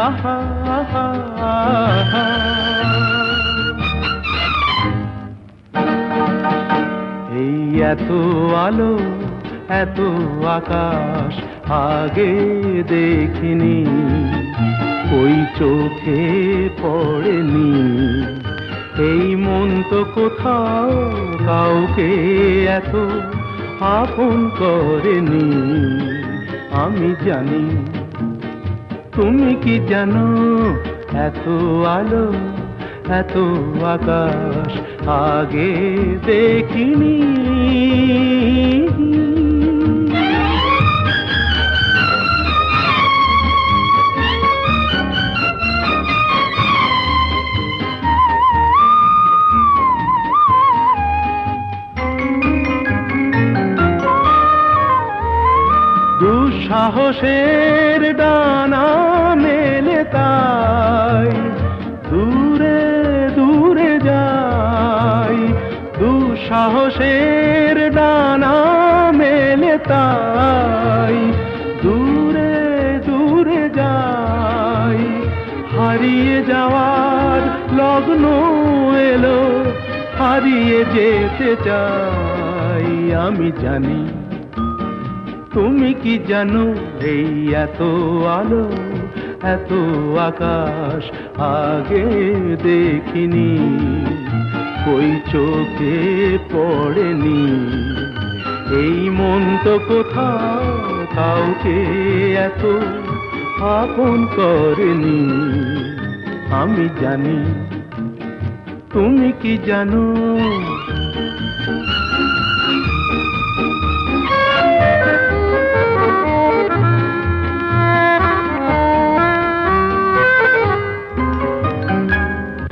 এই এত আলো, এত আকাশ, আগে দেখিনি। ওই চোখে পড়েনি। এই মন তো কোথাও কাউকে এত আপন করেনি। আমি জানি তুমি কি জানো? এত আলো এত আকাশ আগে দেখিনি। দুঃসাহসের ডানা দুঃসাহসের ডানা মেলে তাই, দূরে দূরে যাই। হারিয়ে যাওয়ার লগ্ন এলো, হারিয়ে যেতে চাই। আমি জানি, তুমি কি জানো এই এত আলো, এত আকাশ আগে দেখিনি। ওই চোখে পড়েনি? এই মন তো কোথাও কাউকে এত আপন করেনি। আমি জানি, তুমি কি জানো?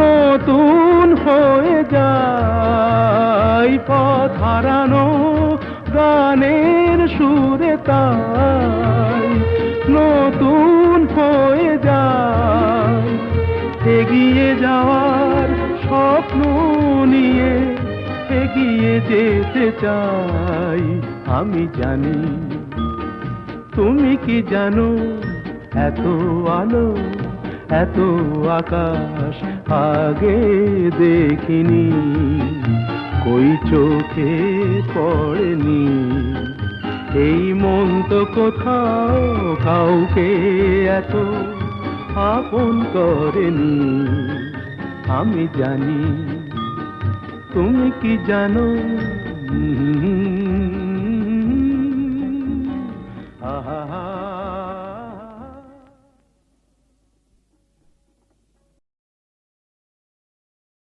নতুন হয়ে যায় পথ হারানো গানের সুরে তাই নতুন হয়ে যায় এগিয়ে যাওয়ার স্বপ্ন নিয়ে এগিয়ে যেতে চাই। আমি জানি তুমি কি জানো এত আলো এত আকাশ আগে দেখিনি, কই চোখে পড়েনি। এই মন তো কোথাও কাউকে এত আপন করেনি। আমি জানি, তুমি কি জানো? আহা